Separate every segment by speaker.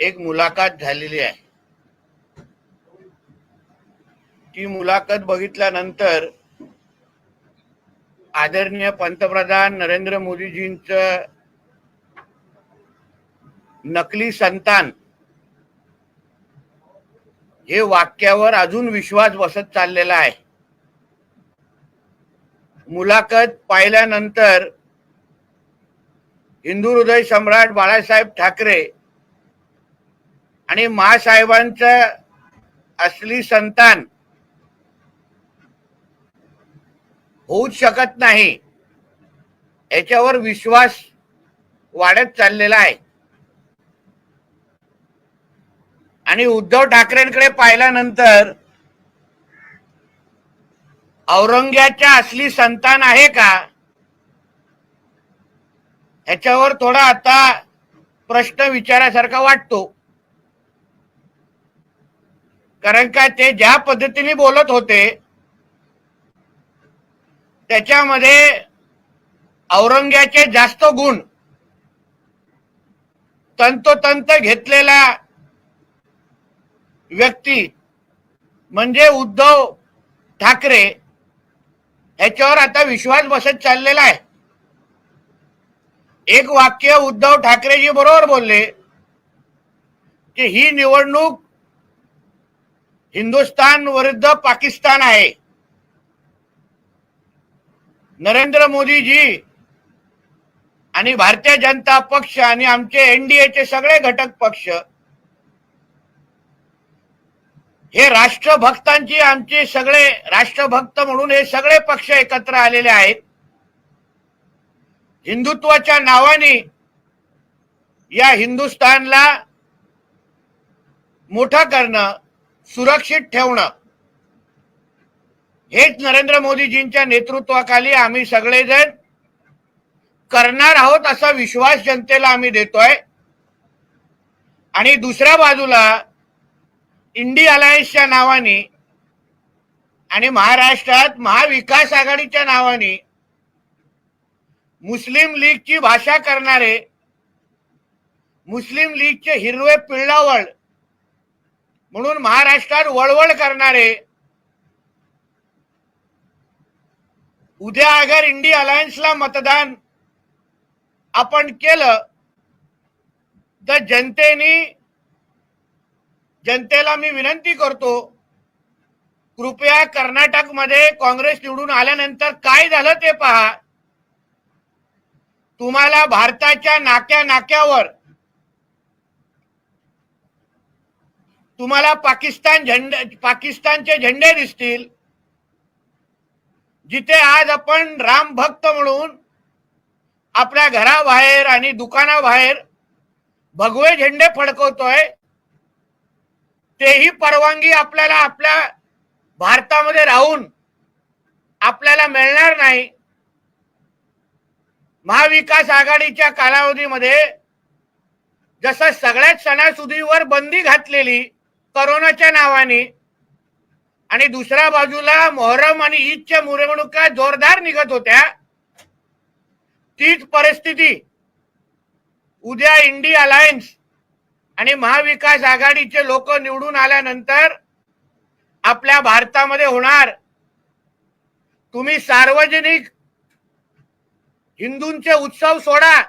Speaker 1: एक मुलाखत झालेली आहे. ती मुलाखत बघितल्यानंतर आदरणीय पंतप्रधान नरेंद्र मोदीजींच नकली संतान हे वाक्यावर अजून विश्वास बसत चाललेला आहे. मुलाखत पाहिल्यानंतर हिंदू हृदय सम्राट बाळासाहेब ठाकरे आणि महासाहेबांचं असली संतान होऊच शकत नाही याच्यावर विश्वास वाढत चाललेला आहे. आणि उद्धव ठाकरेंकडे पाहिल्यानंतर औरंग्याच्या असली संतान आहे का? ह्याच्यावर थोडा आता प्रश्न विचारासारखा वाटतो. कारण का ते ज्या पद्धतीने बोलत होते त्याच्यामध्ये औरंग्याचे जास्त गुण तंतोतंत घेतलेला व्यक्ती म्हणजे उद्धव ठाकरे ह्याच्यावर आता विश्वास बसत चाललेला आहे. एक वाक्य उद्धव ठाकरेजी बरोबर बोलले की ही निवडणूक हिंदुस्थान विरुद्ध पाकिस्तान आहे. नरेंद्र मोदीजी आणि भारतीय जनता पक्ष आणि आमचे एनडीएचे सगळे घटक पक्ष हे राष्ट्रभक्तांची आमचे सगळे राष्ट्रभक्त म्हणून हे सगळे पक्ष एकत्र आलेले आहेत. हिंदुत्वाच्या नावाने या हिंदुस्थानला मोठं करणं सुरक्षित ठेवणं. हेच नरेंद्र मोदीजींच्या नेतृत्वाखाली आम्ही सगळेजण करणार आहोत असा विश्वास जनतेला आम्ही देतोय. आणि दुसऱ्या बाजूला इंडी अलायन्सच्या नावाने आणि महाराष्ट्रात महाविकास आघाडीच्या नावाने मुस्लिम लीगची भाषा करणारे मुस्लिम लीगचे हिरवे पिळावळ म्हणून महाराष्ट्रात वळवळ करणारे उद्या अगर इंडी अलायन्सला मतदान आपण केलं तर जनतेने जनतेला मी विनंती करतो कृपया कर्नाटकमध्ये काँग्रेस निवडून आल्यानंतर काय झालं ते पहा. तुम्हाला भारताच्या नाक्या नाक्यावर तुम्हाला पाकिस्तान झेंडे पाकिस्तानचे झेंडे दिसतील. जिथे आज आपण राम भक्त म्हणून आपल्या घराबाहेर आणि दुकानाबाहेर भगवे झेंडे फडकवतोय तेही परवानगी आपल्याला आपल्या भारतामध्ये राहून आपल्याला मिळणार नाही. महाविकास आघाडीच्या कालावधीमध्ये जसं सगळ्याच सणासुदीवर बंदी घातलेली करोनाच्या नावाने. आणि दुसऱ्या बाजूला मोहरम आणि ईदच्या मिरवणुका जोरदार निघत होत्या. तीच परिस्थिती उद्या इंडी अलायन्स आणि महाविकास आघाडीचे लोक निवडून आल्यानंतर आपल्या भारतामध्ये होणार. तुम्ही सार्वजनिक हिंदूंचे उत्सव सोडा.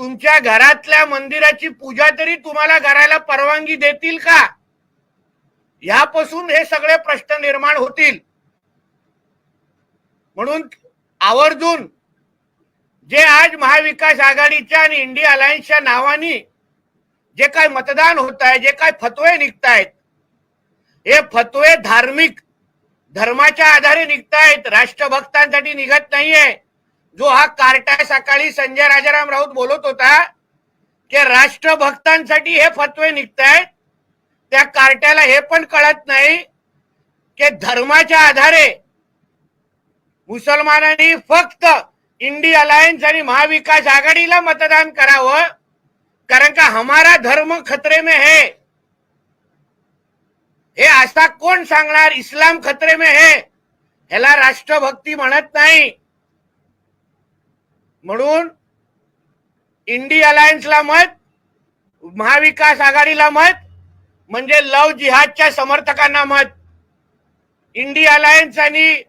Speaker 1: तुमच्या घरातल्या मंदिराची पूजा तरी तुम्हाला करायला परवानगी देतील का? यापासून हे सगळे प्रश्न निर्माण होतील. म्हणून आवर्जून जे आज महाविकास आघाडीच्या आणि इंडिया अलायन्सच्या नावाने जे काय मतदान होत आहे जे काय फतवे निघतायत हे फतवे धार्मिक धर्माच्या आधारे निघतायत राष्ट्रभक्तांसाठी निघत नाहीये. जो हा कार्टा सकाळी संजय राजाराम राऊत बोलत होता की राष्ट्रभक्तांसाठी हे फतवे आहेत त्या कार्ट्याला हे पण कळत नाही की धर्माच्या आधारे मुसलमानांनी फक्त इंडी अलायन्स आणि महाविकास आघाडीला मतदान करावं कारण का हमारा धर्म खतरे में है. हे असा कोण सांगणार? इस्लाम खतरे में है. ह्याला राष्ट्रभक्ती म्हणत नाही. म्हणून इंडी अलायन्सला मत महाविकास आघाडीला मत म्हणजे लव जिहादच्या समर्थकांना मत. इंडी अलायन्स आणि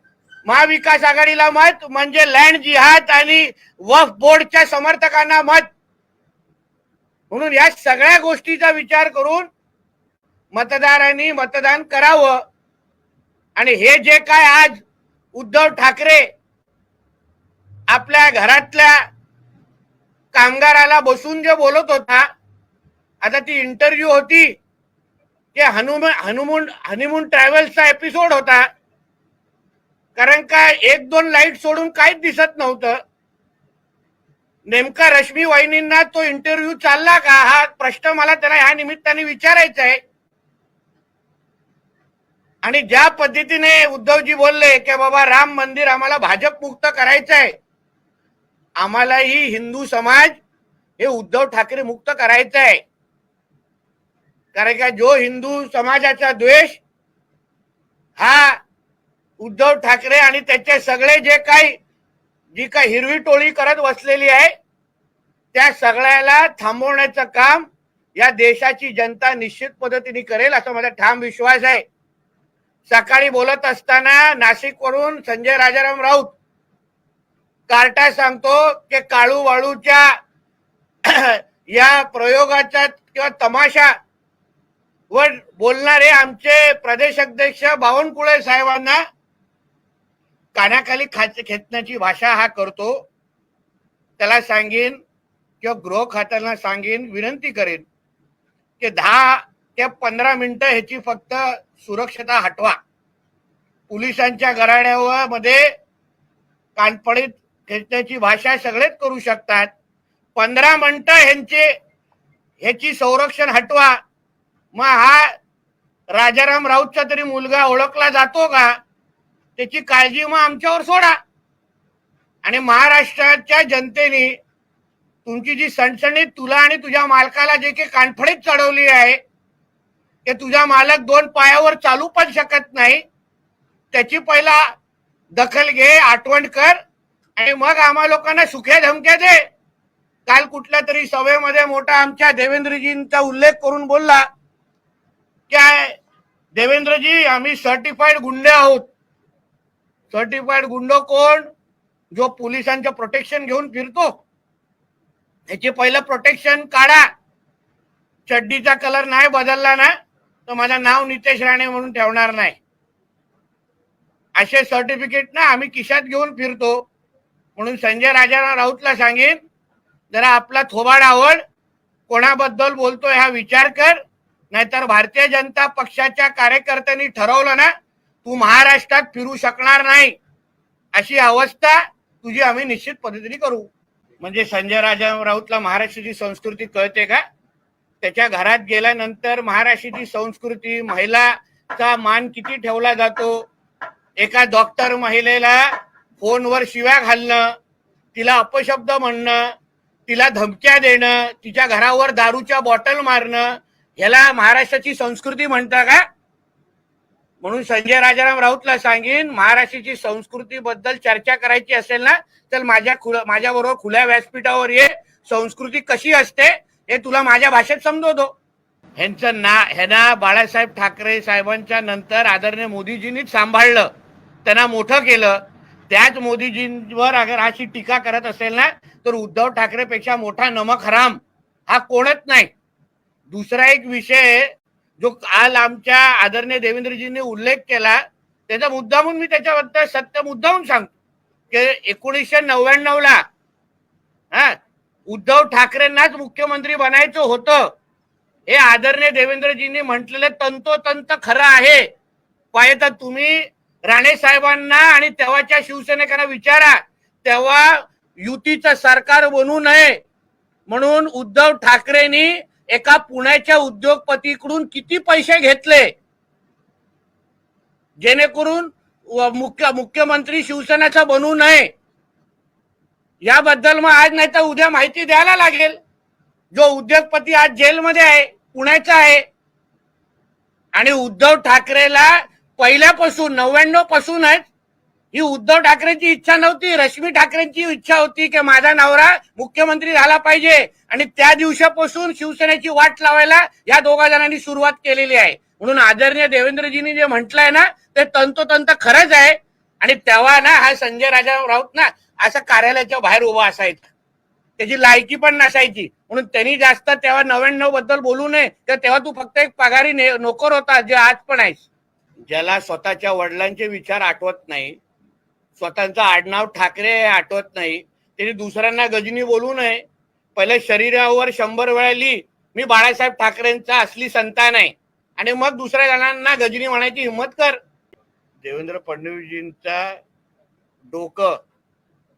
Speaker 1: महाविकास आघाडीला मत म्हणजे लँड जिहाद आणि वफ बोर्डच्या समर्थकांना मत. म्हणून या सगळ्या गोष्टीचा विचार करून मतदारांनी मतदान करावं. आणि हे जे काय आज उद्धव ठाकरे आपल्या घरातल्या कामगाराला बसून जे बोलत होता आता ती इंटरव्ह्यू होती ते हनुमान हनुमून हनीमून ट्रॅव्हल्सचा एपिसोड होता. कारण का एक दोन लाइट सोडून काहीच दिसत नव्हतं. नेमका रश्मी वाहिनींना तो इंटरव्ह्यू चालला का? हा प्रश्न मला त्याला ह्या निमित्ताने विचारायचा आहे. आणि ज्या पद्धतीने उद्धवजी बोलले की बाबा राम मंदिर आम्हाला भाजप मुक्त करायचं आहे आम्हालाही हिंदू समाज हे उद्धव ठाकरे मुक्त करायचं आहे कारण का जो हिंदू समाजाचा द्वेष हा उद्धव ठाकरे आणि त्याचे सगळे जे काही जी काही हिरवी टोळी करत बसलेली आहे त्या सगळ्याला थांबवण्याचं काम या देशाची जनता निश्चित पद्धतीने करेल असा माझा ठाम विश्वास आहे. सकाळी बोलत असताना नाशिक वरून संजय राजाराम राऊत कार्टा सांगतो की काळू वाळूच्या या प्रयोगाचा किंवा तमाशा वर बोलणारे आमचे प्रदेश अध्यक्ष बावनकुळे साहेबांना कानाखाली खाच खेचण्याची भाषा हा करतो. त्याला सांगेन किंवा गृह खात्याला सांगेन विनंती करेन की दहा ते पंधरा मिनिटं ह्याची फक्त सुरक्षता हटवा. पोलिसांच्या घराण्यावर मध्ये कानपडीत कीर्तनाची भाषा सगळेच करू शकतात. पंधरा मंट ह्यांचे ह्याची संरक्षण हटवा. मग हा राजाराम राऊतचा तरी मुलगा ओळखला जातो का? त्याची काळजी मग आमच्यावर सोडा. आणि महाराष्ट्राच्या जनतेने तुमची जी सणसणीत तुला आणि तुझ्या मालकाला जे काही कानफडीत चढवली आहे ते तुझा मालक दोन पायावर चालू पण शकत नाही. त्याची पहिला दखल घे आठवण कर. आणि मग आम्हा लोकांना सुख्या धमक्या दे. काल कुठल्या तरी सभेमध्ये मोठा आमच्या देवेंद्रजींचा उल्लेख करून बोलला काय देवेंद्रजी आम्ही सर्टिफाईड गुंडे आहोत. सर्टिफाईड गुंड कोण? जो पोलिसांचं प्रोटेक्शन घेऊन फिरतो. याचे पहिलं प्रोटेक्शन काढा. चड्डीचा कलर नाही बदलला ना तर माझं नाव नितेश राणे म्हणून ठेवणार नाही. असे सर्टिफिकेट ना आम्ही खिशात घेऊन फिरतो. म्हणून संजय राजाराम राऊतला सांगेन जरा आपला थोबाड आवड कोणाबद्दल बोलतोय हा विचार कर नाहीतर भारतीय जनता पक्षाच्या कार्यकर्त्यांनी ठरवलं ना तू महाराष्ट्रात फिरू शकणार नाही. अशी अवस्था तुझी आम्ही निश्चित पद्धतीने करू. म्हणजे संजय राजा राऊतला महाराष्ट्राची संस्कृती कळते का? त्याच्या घरात गेल्यानंतर महाराष्ट्राची संस्कृती महिलाचा मान किती ठेवला जातो? एका डॉक्टर महिलेला फोनवर शिव्या घालणं तिला अपशब्द म्हणणं तिला धमक्या देणं तिच्या घरावर दारूच्या बॉटल मारणं ह्याला महाराष्ट्राची संस्कृती म्हणता का? म्हणून संजय राजाराम राऊतला सांगेन महाराष्ट्राची संस्कृती बद्दल चर्चा करायची असेल ना तर माझ्या खुल माझ्या बरोबर खुल्या व्यासपीठावर ये संस्कृती कशी असते हे तुला माझ्या भाषेत समजवतो. ह्यांचं ना ह्यांना बाळासाहेब ठाकरे साहेबांच्या नंतर आदरणीय मोदीजींनीच सांभाळलं त्यांना मोठं केलं त्याच मोदीजींवर अगर अशी टीका करत असेल ना तर उद्धव ठाकरेपेक्षा मोठा नमक हराम हा कोणच नाही. दुसरा एक विषय जो काल आमच्या आदरणीय देवेंद्रजींनी उल्लेख केला त्याचा मुद्दामून मी त्याच्याबद्दल सत्य मुद्दामून सांगतो. की एकोणीसशे नव्याण्णव ला हा उद्धव ठाकरेंनाच मुख्यमंत्री बनायचं होतं. हे आदरणीय देवेंद्रजींनी म्हटलेलं तंतोतंत खरं आहे. पाहिजे तुम्ही राणे साहेबांना आणि तेव्हाच्या शिवसेनेकांना विचारा. तेव्हा युतीचं सरकार बनू नये. म्हणून उद्धव ठाकरेंनी एका पुण्याच्या उद्योगपतीकडून किती पैसे घेतले? जेणेकरून मुख्य मुख्यमंत्री शिवसेनेचा बनू नये. याबद्दल मग आज नाही तर उद्या माहिती द्यायला लागेल. जो उद्योगपती आज जेलमध्ये आहे पुण्याचा आहे. आणि उद्धव ठाकरेला पहिल्यापासून नव्याण्णव पासूनच ही उद्धव ठाकरेंची इच्छा नव्हती रश्मी ठाकरेंची इच्छा होती की माझा नवरा मुख्यमंत्री झाला पाहिजे. आणि त्या दिवसापासून शिवसेनेची वाट लावायला या दोघा जणांनी सुरुवात केलेली आहे. म्हणून आदरणीय देवेंद्रजींनी जे म्हटलंय ना ते तंतोतंत खरंच आहे. आणि तेव्हा ना हा संजय राजा राऊत ना असं कार्यालयाच्या बाहेर उभा असायचा. त्याची लायकी पण नसायची. म्हणून त्यांनी जास्त तेव्हा नव्याण्णवबद्दल बोलू नये तर तेव्हा तू फक्त एक पगारी नोकर होता जे आज पण आहेस. ज्याला स्वतःच्या वडिलांचे विचार आठवत नाही स्वतःचं आडनाव ठाकरे आठवत नाही त्यांनी दुसऱ्यांना गजनी बोलू नये. पहिले शरीरावर शंभर वेळा लिही मी बाळासाहेब ठाकरेंचा असली संतान आहे. आणि मग दुसऱ्या जणांना गजनी म्हणायची हिंमत कर. देवेंद्र फडणवीसजींचा डोकं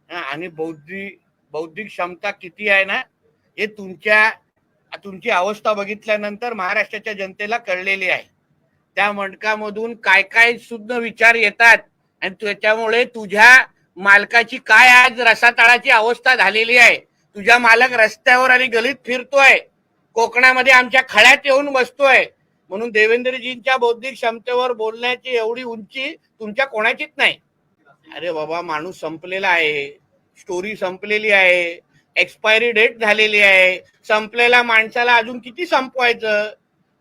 Speaker 1: आणि बौद्धिक बौद्धिक क्षमता किती आहे ना हे तुमच्या तुमची अवस्था बघितल्यानंतर महाराष्ट्राच्या जनतेला कळलेली आहे. त्या मंडकामधून काय काय सुद्धा विचार येतात आणि त्याच्यामुळे तुझ्या मालकाची काय आज रसातळाची अवस्था झालेली आहे? तुझ्या मालक रस्त्यावर आणि गलीत फिरतोय. कोकणामध्ये आमच्या खळ्यात येऊन बसतोय. म्हणून देवेंद्रजींच्या बौद्धिक क्षमतेवर बोलण्याची एवढी उंची तुमच्या कोणाचीच नाही. अरे बाबा माणूस संपलेला आहे. स्टोरी संपलेली आहे. एक्सपायरी डेट झालेली आहे. संपलेल्या माणसाला अजून किती संपवायचं?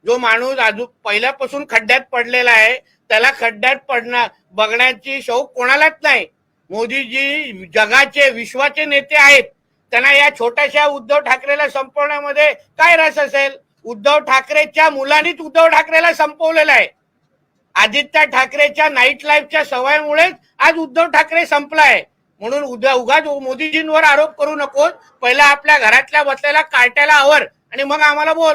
Speaker 1: जो माणूस अजून पहिल्यापासून खड्ड्यात पडलेला आहे त्याला खड्ड्यात पडणार बघण्याची शौक कोणालाच नाही. मोदीजी जगाचे विश्वाचे नेते आहेत. त्यांना या छोट्याशा उद्धव ठाकरेला संपवण्यामध्ये काय रस असेल? उद्धव ठाकरेच्या मुलांनीच उद्धव ठाकरेला संपवलेला आहे. आदित्य ठाकरेच्या नाईट लाईफच्या सवयमुळेच आज उद्धव ठाकरे संपलाय. म्हणून उद्या उगाच मोदीजींवर आरोप करू नकोस. पहिला आपल्या घरातल्या बसलेल्या कार्ट्याला आवर आणि मग आम्हाला बोल.